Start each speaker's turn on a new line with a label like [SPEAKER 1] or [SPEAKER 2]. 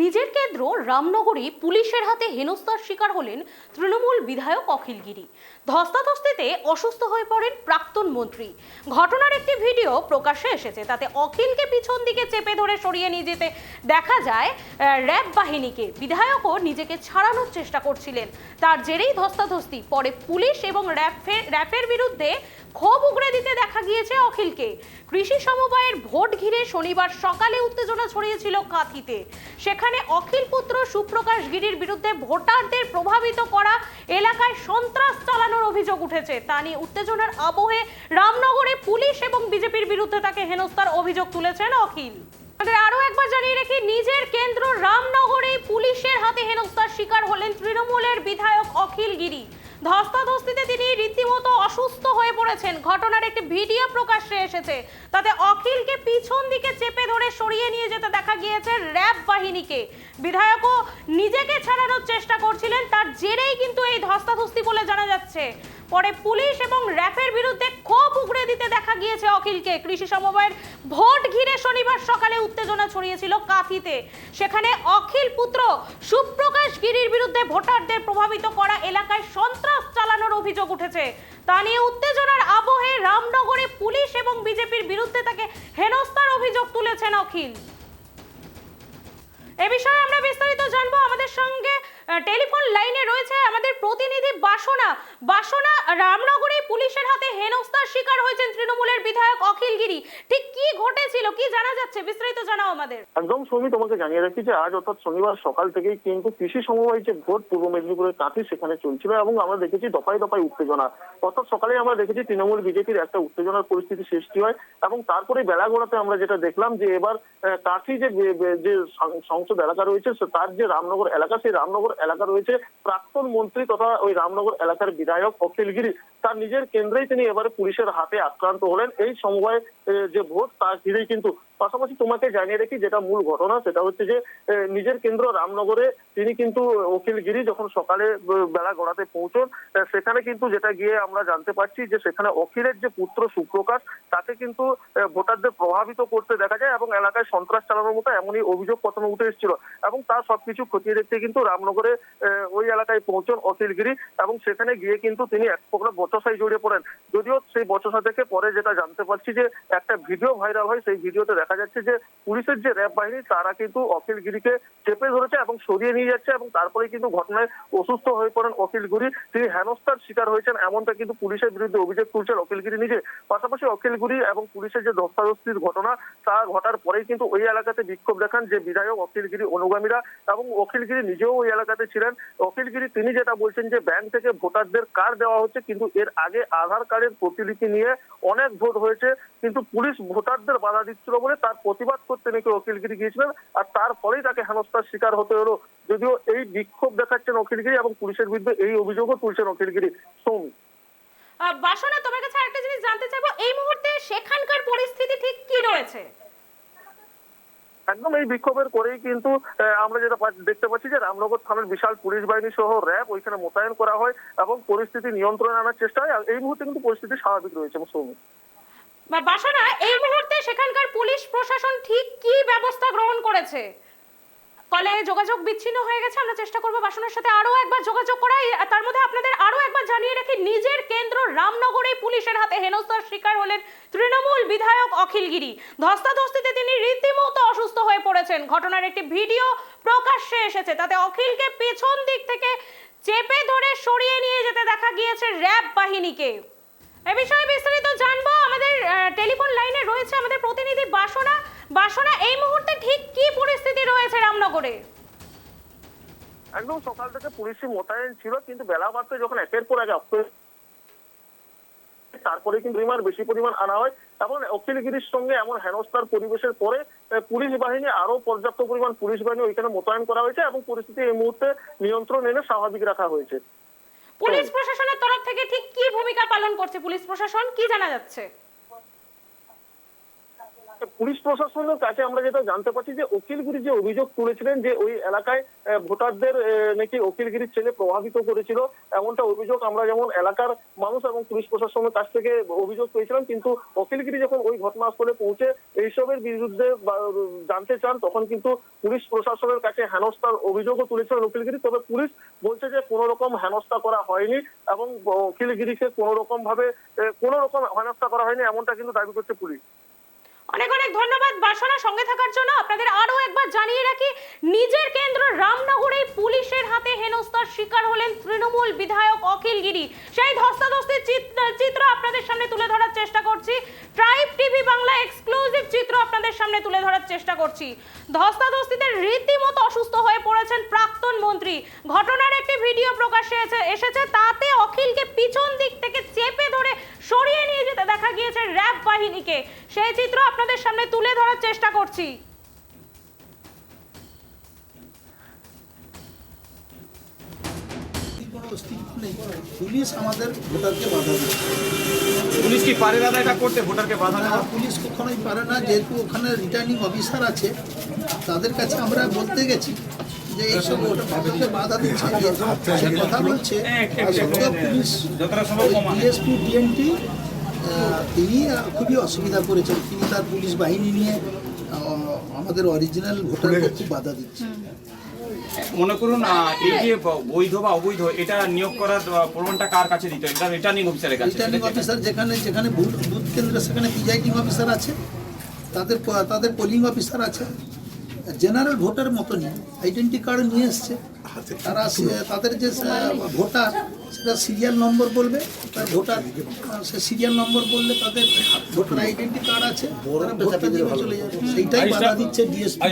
[SPEAKER 1] নিজের কেন্দ্র রামনগরে পুলিশের হাতে হেনস্থার শিকার হলেন তৃণমূল বিধায়ক অখিল গিরি। ধস্তাধস্তিতে অসুস্থ হয়ে পড়েন প্রাক্তন মন্ত্রী। ঘটনার একটি ভিডিও প্রকাশ্যে এসেছে, তাতে অখিলকে পিছন দিকে চেপে ধরে সরিয়ে নিয়ে যেতে দেখা যায় র্যাব বাহিনীকে। বিধায়কও নিজেকে ছাড়ানোর চেষ্টা করছিলেন। তার জেরেই ধস্তাধস্তি। পরে পুলিশ এবং র্যাফের র্যাফের বিরুদ্ধে ক্ষোভ উগড়ে দিতে দেখা গিয়েছে অখিলকে। কৃষি সমবায়ের ভোট ঘিরে শনিবার সকালে উত্তেজনা ছড়িয়েছিল কাঁথিতে। সেখানে অখিল পুত্র সুপ্রকাশ গিরির বিরুদ্ধে ভোটারদের প্রভাবিত করা এলাকায় সন্ত্রাস চালানোর অভিযোগ উঠেছে। তা নিয়ে উত্তেজনার আবহে রামনগরে পুলিশ এবং বিজেপির বিরুদ্ধে তাকে হেনস্থার অভিযোগ তুলেছেন অখিল। আরও একবার জানিয়ে রাখি, নিজের কেন্দ্র রামনগরে পুলিশের হাতে হেনস্থার শিকার হলেন তৃণমূলের বিধায়ক অখিল গিরি। ধস্তাধস্তিতে তিনি রীতিমতো অসুস্থ হয়ে পড়েছেন। ঘটনার একটি ভিডিও প্রকাশ্যে এসেছে। তাতে অখিলকে পিছন দিকে চেপে ধরে সরিয়ে নিয়ে যেতে দেখা গিয়েছে র্যাব বাহিনীকে। বিধায়কও নিজেকে ছাড়ানোর চেষ্টা করছিলেন, তার জেরেই কিন্তু এই ধস্তাধস্তি বলে জানা যাচ্ছে। পরে পুলিশ এবং র্যাফের বিরুদ্ধে দিতে দেখা গিয়েছে অখিলকে। কৃষি সমবায়ের ভোট ঘিরে শনিবার সকালে উত্তেজনা ছড়িয়েছিল কাঁথিতে সেখানে অখিল পুত্র সুপ্রকাশ গিরির বিরুদ্ধে ভোটারদের প্রভাবিত করা এলাকায় সন্ত্রাস চালানোর অভিযোগ উঠেছে। তা নিয়ে উত্তেজনার আবহে রামনগরে পুলিশ এবং বিজেপির বিরুদ্ধে তাকে হেনস্থার অভিযোগ তুলেছেন অখিল। এ বিষয়ে আমরা বিস্তারিত জানব। আমাদের সঙ্গে টেলিফোন লাইনে রয়েছে আমাদের প্রতিনিধি বাসনা। বাসনা রামনগরে পুলিশের হাতে হেনস্থার শিকার হয়েছেন তৃণমূলের বিধায়ক অখিল গিরি। ঠিক কি ঘটেছিল? কি জানা যাচ্ছে? বিস্তারিত জানাও আমাদের।
[SPEAKER 2] একদম সৌমি, তোমাকে জানিয়ে রাখি যে আজ অর্থাৎ শনিবার সকাল থেকেই কিন্তু কৃষি সমবায় যে ভোট পূর্ব মেদিনীপুরের কাঁথি সেখানে চলছিল এবং আমরা দেখেছি দফায় দফায় উত্তেজনা। অর্থাৎ সকালে আমরা দেখেছি তৃণমূল বিজেপির একটা উত্তেজনার পরিস্থিতি সৃষ্টি হয় এবং তারপরে বেলা গোড়াতে আমরা যেটা দেখলাম যে এবার কাঁথি যে সংসদ এলাকা রয়েছে তার যে রামনগর এলাকা, সেই রামনগর এলাকা রয়েছে। প্রাক্তন মন্ত্রী তথা ওই রামনগর এলাকার বিধায়ক অখিল গিরি, তার নিজের কেন্দ্রেই তিনি এবারে পুলিশের হাতে আক্রান্ত হলেন। এই সমবায় যে ভোট তার ঘিরেই কিন্তু পাশাপাশি তোমাকে জানিয়ে রাখি, যেটা মূল ঘটনা, সেটা হচ্ছে যে নিজের কেন্দ্র রামনগরে, তিনি কিন্তু অখিল গিরি যখন সকালে বেলা গড়াতে পৌঁছন সেখানে কিন্তু যেটা গিয়ে আমরা জানতে পারছি যে, সেখানে অখিলের যে পুত্র সুপ্রকাশ, তাকে কিন্তু ভোটারদের প্রভাবিত করতে দেখা যায় এবং এলাকায় সন্ত্রাস চালানোর মতো এমনই অভিযোগ প্রথমে উঠে এসেছিল। এবং তার সবকিছু খতিয়ে দেখতে কিন্তু রামনগরে আহ, ওই এলাকায় পৌঁছন অখিলগিরি এবং সেখানে গিয়ে কিন্তু তিনি এক প্রকার বচসায় জড়িয়ে পড়েন। যদিও সেই বচসা থেকে পরে যেটা জানতে পারছি যে একটা ভিডিও ভাইরাল হয় সেই ভিডিওতে দেখা যাচ্ছে যে পুলিশের যে র্যাব বাহিনী তারা কিন্তু অখিল গিরিকে চেপে ধরেছে এবং সরিয়ে নিয়ে যাচ্ছে এবং তারপরে কিন্তু ঘটনায় অসুস্থ হয়ে পড়েন অখিল গিরি। তিনি হেনস্থার শিকার হয়েছেন এমনটা কিন্তু পুলিশের বিরুদ্ধে অভিযোগ তুলছেন অখিল গিরি নিজে। পাশাপাশি অখিল গিরি এবং পুলিশের যে ধস্তাধস্তির ঘটনা তা ঘটার পরেই কিন্তু ওই এলাকাতে বিক্ষোভ দেখান যে বিধায়ক অখিল গিরি অনুগামীরা এবং অখিল গিরি নিজেও ওই এলাকাতে ছিলেন। অখিল গিরি, তিনি যেটা বলছেন যে ব্যাংক থেকে ভোটারদের কার্ড দেওয়া হচ্ছে, কিন্তু এর আগে আধার কার্ডের প্রতিলিপি নিয়ে অনেক ভোট হয়েছে, কিন্তু পুলিশ ভোটারদের বাধা দিচ্ছিল বলে তার প্রতিবাদ করতে নাকি অখিলগিরি গিয়েছিলেন, আর তারপরেই তাকে হেনস্থার শিকার হতে হলো। যদিও এই বিক্ষোভ দেখাচ্ছেন অখিলগিরি এবং পুলিশের বিরুদ্ধে এই অভিযোগও তুলছেন অখিলগিরি সৌমি।
[SPEAKER 1] বাসনা, তোমার কাছে আরেকটা জিনিস জানতে চাইব। এই মুহূর্তে সেখানকার পরিস্থিতি ঠিক কি রয়েছে?
[SPEAKER 2] একদম এই বিক্ষোভের করেই কিন্তু আমরা যেটা দেখতে পাচ্ছি যে রামনগর থানার বিশাল পুলিশ বাহিনী সহ র্যাব ওইখানে মোতায়েন করা হয় এবং পরিস্থিতি নিয়ন্ত্রণে আনার চেষ্টা হয়। এই মুহূর্তে কিন্তু পরিস্থিতি স্বাভাবিক রয়েছে
[SPEAKER 1] সৌমিক বাসনা, এই মুহূর্তে সেখানকার পুলিশ প্রশাসন ঠিক কি ব্যবস্থা গ্রহণ করেছে? কলে যোগাযোগ বিচ্ছিন্ন হয়ে গেছে। আমরা চেষ্টা করব বাসনের সাথে আরও একবার যোগাযোগ করাই। তার মধ্যে আপনাদের আরও একবার জানিয়ে রাখি, নিজের কেন্দ্র রামনগরে পুলিশের হাতে হেনস্থার শিকার হলেন তৃণমূল বিধায়ক অখিল গিরি। ধস্তাধস্তিতে তিনি রীতিমতো অসুস্থ হয়ে পড়েছেন। ঘটনার একটি ভিডিও প্রকাশ্যে এসেছে। তাতে অখিলকে পেছন দিক থেকে চেপে ধরে সরিয়ে নিয়ে যেতে দেখা গিয়েছে র্যাব বাহিনীকে। এ বিষয়ে বিস্তারিত জানব। আমাদের টেলিফোন লাইনে রয়েছে আমাদের প্রতিনিধি বাসনা। বাসনা, এই মুহূর্তে ঠিক কি রয়েছে রামনগরে?
[SPEAKER 2] একদম সকাল থেকে পুলিশি মোতায়েন ছিল কিন্তু বেলা বাড়তে যখন একের পর এক তারপরে কিন্তু পরিমাণ বেশি পরিমাণ আনা হয়। এবং অখিলগিরির সঙ্গে এমন হেনস্থার পরিবেশের পরে পুলিশ বাহিনী আরও পর্যাপ্ত পরিমাণ পুলিশ বাহিনী ওইখানে মোতায়েন করা হয়েছে এবং পরিস্থিতি এই মুহূর্তে নিয়ন্ত্রণ এনে স্বাভাবিক রাখা হয়েছে।
[SPEAKER 1] পুলিশ প্রশাসনের তরফ থেকে ঠিক কি ভূমিকা পালন করছে পুলিশ প্রশাসন? কি জানা যাচ্ছে?
[SPEAKER 2] পুলিশ প্রশাসনের কাছে আমরা যেটা জানতে পারছি যে উকিলগিরি যে অভিযোগ তুলেছিলেন যে ওই এলাকায় ভোটারদের নাকি উকিলগিরির ছেলে প্রভাবিত করেছিল, এমনটা অভিযোগ আমরা যেমন এলাকার মানুষ এবং পুলিশ প্রশাসনের কাছ থেকে অভিযোগ পেয়েছিলাম, কিন্তু উকিলগিরি যখন ওই ঘটনাস্থলে পৌঁছে এইসবের বিরুদ্ধে জানতে চান, তখন কিন্তু পুলিশ প্রশাসনের কাছে হেনস্থার অভিযোগও তুলেছিলেন উকিলগিরি। তবে পুলিশ বলছে যে কোনো রকম হেনস্থা করা হয়নি এবং উকিলগিরিকে কোনো রকম ভাবে কোনো রকম হেনস্থা করা হয়নি, এমনটা কিন্তু দাবি করছে পুলিশ।
[SPEAKER 1] অনেক অনেক ধন্যবাদ বাসনা সঙ্গে থাকার জন্য। আপনাদের আরও একবার জানিয়ে রাখি, নিজের কেন্দ্র রামনগরে শিকার হলেন তৃণমূল বিধায়ক অখিল গিরি। সেই ধস্তাধস্তির চিত্র- আপনাদের সামনে তুলে ধরার চেষ্টা করছি। ট্রাইব টিভি বাংলা এক্সক্লুসিভ চিত্র আপনাদের সামনে তুলে ধরার চেষ্টা করছি। ধস্তাধস্তিতে রীতিমতো অসুস্থ হয়ে পড়েছেন প্রাক্তন মন্ত্রী। ঘটনার একটি ভিডিও প্রকাশ্যে এসে- এসেছে, তাতে অখিলকে পিছন দিক থেকে চেপে ধরে সরিয়ে নিয়ে যেতে দেখা গিয়েছে র্যাব বাহিনীকে। সেই চিত্র আপনাদের সামনে তুলে ধরার চেষ্টা করছি।
[SPEAKER 3] অস্তিত্ব নেই। পুলিশ আমাদের ভোটারকে বাধা দিচ্ছে
[SPEAKER 4] পুলিশ কি পারে দাদা এটা করতে ভোটারকে বাধা দেওয়া?
[SPEAKER 3] পুলিশ কখনোই পারে না। যেহেতু ওখানে রিটার্নিং অফিসার আছে তাদের কাছে আমরা বলতে গেছি যে এইসব ভোটারকে বাধা দিচ্ছে সে কথা বলছে। সত্ত্বেও পুলিশ ডিএসপি টিএনটি তিনি খুবই অসুবিধা করেছেন। তিনি তার পুলিশ বাহিনী নিয়ে আমাদের অরিজিনাল ভোটারকে খুব বাধা দিচ্ছে।
[SPEAKER 4] মনে করুন এই যে বৈধ বা অবৈধ এটা নিয়োগ করার প্রমাণটা কার কাছে দিতে এটা রিটার্নিং অফিসারের কাছে
[SPEAKER 3] রিটার্নিং অফিসার যেখানে যেখানে বুথ বুথ কেন্দ্র সেখানে প্রিজাইডিং অফিসার আছে। তাদের তাদের পোলিং অফিসার আছে। জেনারেল ভোটার মতনই আইডেন্টি কার্ড নিয়ে এসছে। তারা তাদের যে ভোটার সেটা সিরিয়াল নম্বর বলবে। তার ভোটার সে সিরিয়াল নম্বর বললে তাদের ভোটার আইডেন্টি কার্ড আছে। ভোটটা চলে যাবে। সেইটাই বাধা দিচ্ছে ডিএসপি